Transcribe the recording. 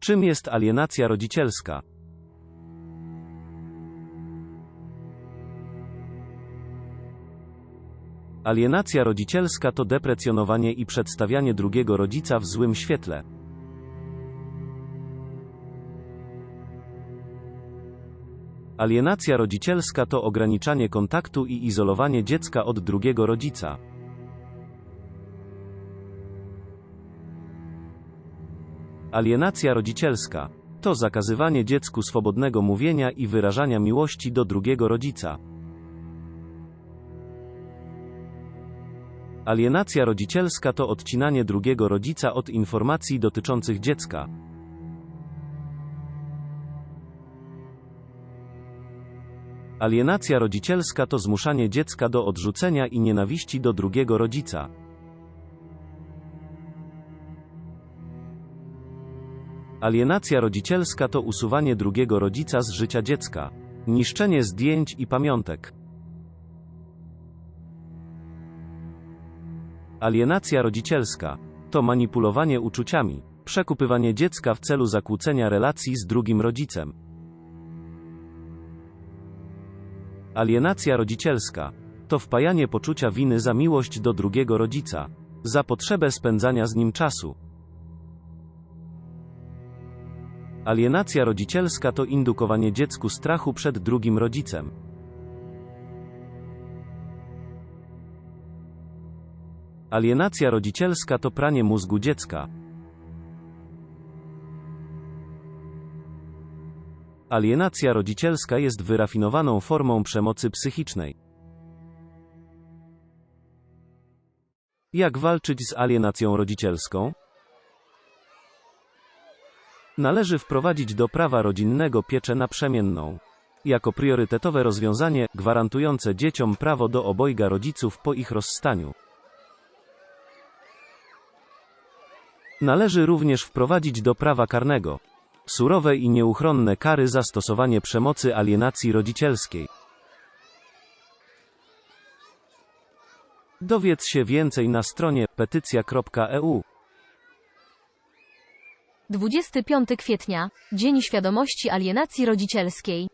Czym jest alienacja rodzicielska? Alienacja rodzicielska to deprecjonowanie i przedstawianie drugiego rodzica w złym świetle. Alienacja rodzicielska to ograniczanie kontaktu i izolowanie dziecka od drugiego rodzica. Alienacja rodzicielska to zakazywanie dziecku swobodnego mówienia i wyrażania miłości do drugiego rodzica. Alienacja rodzicielska to odcinanie drugiego rodzica od informacji dotyczących dziecka. Alienacja rodzicielska to zmuszanie dziecka do odrzucenia i nienawiści do drugiego rodzica. Alienacja rodzicielska to usuwanie drugiego rodzica z życia dziecka. Niszczenie zdjęć i pamiątek. Alienacja rodzicielska to manipulowanie uczuciami, przekupywanie dziecka w celu zakłócenia relacji z drugim rodzicem. Alienacja rodzicielska to wpajanie poczucia winy za miłość do drugiego rodzica, za potrzebę spędzania z nim czasu. Alienacja rodzicielska to indukowanie dziecku strachu przed drugim rodzicem. Alienacja rodzicielska to pranie mózgu dziecka. Alienacja rodzicielska jest wyrafinowaną formą przemocy psychicznej. Jak walczyć z alienacją rodzicielską? Należy wprowadzić do prawa rodzinnego pieczę naprzemienną. Jako priorytetowe rozwiązanie, gwarantujące dzieciom prawo do obojga rodziców po ich rozstaniu. Należy również wprowadzić do prawa karnego surowe i nieuchronne kary za stosowanie przemocy alienacji rodzicielskiej. Dowiedz się więcej na stronie petycja.eu. 25 kwietnia, Dzień Świadomości Alienacji Rodzicielskiej.